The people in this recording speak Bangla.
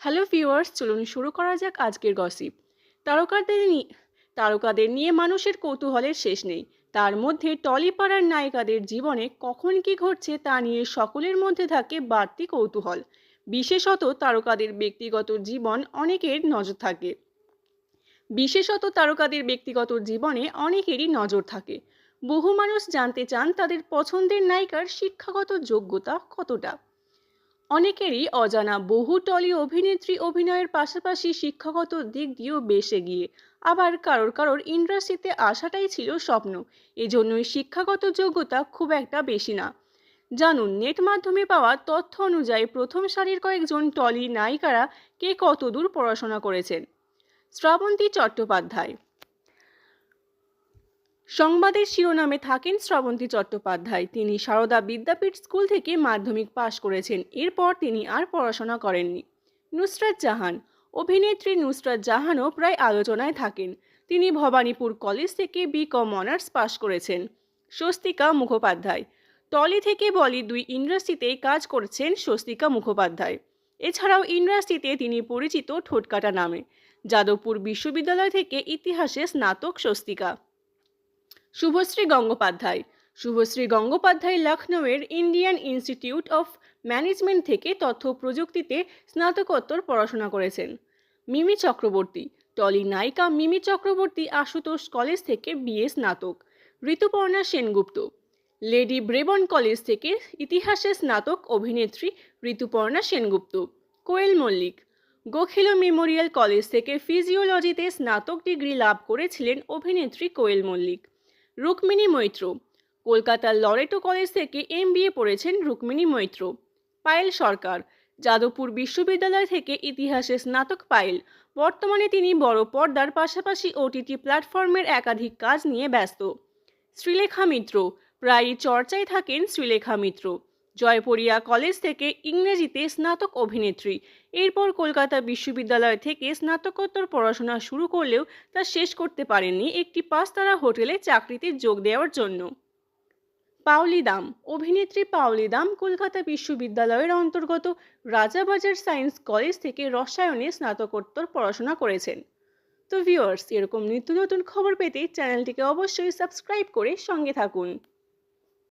হ্যালো ভিউয়ার্স, চলুন শুরু করা যাক আজকের গসিপ। তারকাদের নিয়ে তারকাদের নিয়ে মানুষের কৌতূহলের শেষ নেই। তার মধ্যে টলিপাড়ার নায়িকাদের জীবনে কখন কি ঘটছে তা নিয়ে সকলের মধ্যে থাকে বাড়তি কৌতূহল। বিশেষত তারকাদের ব্যক্তিগত জীবন অনেকের নজর থাকে। বিশেষত তারকাদের ব্যক্তিগত জীবনে অনেকেরই নজর থাকে। বহু মানুষ জানতে চান তাদের পছন্দের নায়িকার শিক্ষাগত যোগ্যতা কতটা। অনেকেরই অজানা বহু টলি অভিনেত্রী অভিনয়ের পাশাপাশি শিক্ষাগত দিক দিয়েও বেশ এগিয়ে। আবার কারোর কারোর ইন্ডাস্ট্রিতে আসাটাই ছিল স্বপ্ন, এজন্যই শিক্ষাগত যোগ্যতা খুব একটা বেশি না। জানুন, নেট মাধ্যমে পাওয়া তথ্য অনুযায়ী প্রথম সারির কয়েকজন টলি নায়িকারা কে কতদূর পড়াশোনা করেছেন? শ্রাবন্তী চট্টোপাধ্যায় সংবাদের শিরোনামে থাকেন শ্রাবন্তী চট্টোপাধ্যায়। তিনি সারদা বিদ্যাপীঠ স্কুল থেকে মাধ্যমিক পাশ করেছেন। এরপর তিনি আর পড়াশোনা করেননি। নুসরাত জাহান, অভিনেত্রী নুসরাত জাহানও প্রায় আলোচনায় থাকেন। তিনি ভবানীপুর কলেজ থেকে বি কম অনার্স পাশ করেছেন। স্বস্তিকা মুখোপাধ্যায়, টলি থেকে বলি দুই ইন্ডাস্ট্রিতেই কাজ করছেন স্বস্তিকা মুখোপাধ্যায়। এছাড়াও ইন্ডাস্ট্রিতে তিনি পরিচিত ঠোঁটকাটা নামে। যাদবপুর বিশ্ববিদ্যালয় থেকে ইতিহাসে স্নাতক স্বস্তিকা। শুভশ্রী গঙ্গোপাধ্যায়। শুভশ্রী গঙ্গোপাধ্যায় লখনৌয়ের ইন্ডিয়ান ইনস্টিটিউট অফ ম্যানেজমেন্ট থেকে তথ্য প্রযুক্তিতে স্নাতকোত্তর পড়াশোনা করেছেন। মিমি চক্রবর্তী, টলি নায়িকা মিমি চক্রবর্তী আশুতোষ কলেজ থেকে বিএ স্নাতক, Rituparna Sengupta, lady Brabourne college থেকে ইতিহাসে স্নাতক অভিনেত্রী ঋতুপর্ণা সেনগুপ্ত, কোয়েল মল্লিক, গোখিলো মেমোরিয়াল কলেজ থেকে ফিজিওলজিতে স্নাতক ডিগ্রি লাভ করেছিলেন অভিনেত্রী কোয়েল মল্লিক। রুক্মিণী মৈত্র। কলকাতার লরেটো কলেজ থেকে এম পড়েছেন রুক্মিণী মৈত্র। পায়েল সরকার। যাদবপুর বিশ্ববিদ্যালয় থেকে ইতিহাসে স্নাতক পায়েল। বর্তমানে তিনি বড় পর্দার পাশাপাশি ওটিটি প্ল্যাটফর্মের একাধিক কাজ নিয়ে ব্যস্ত। শ্রীলেখা মিত্র। প্রায়ই চর্চায় থাকেন শ্রীলেখা মিত্র। জয়পরিয়া কলেজ থেকে ইংরেজিতে স্নাতক অভিনেত্রী। এরপর কলকাতা বিশ্ববিদ্যালয় থেকে স্নাতকোত্তর পড়াশোনা শুরু করলেও তা শেষ করতে পারেননি একটি পাঁচতারা হোটেলে চাকরিতে যোগ দেওয়ার জন্য। পাওলি দাম অভিনেত্রী পাওলি দাম কলকাতা বিশ্ববিদ্যালয়ের অন্তর্গত রাজাবাজার সায়েন্স কলেজ থেকে রসায়নে স্নাতকোত্তর পড়াশোনা করেছেন। তো ভিউয়ার্স এরকম নিত্য নতুন খবর পেতে চ্যানেলটিকে অবশ্যই সাবস্ক্রাইব করে সঙ্গে থাকুন।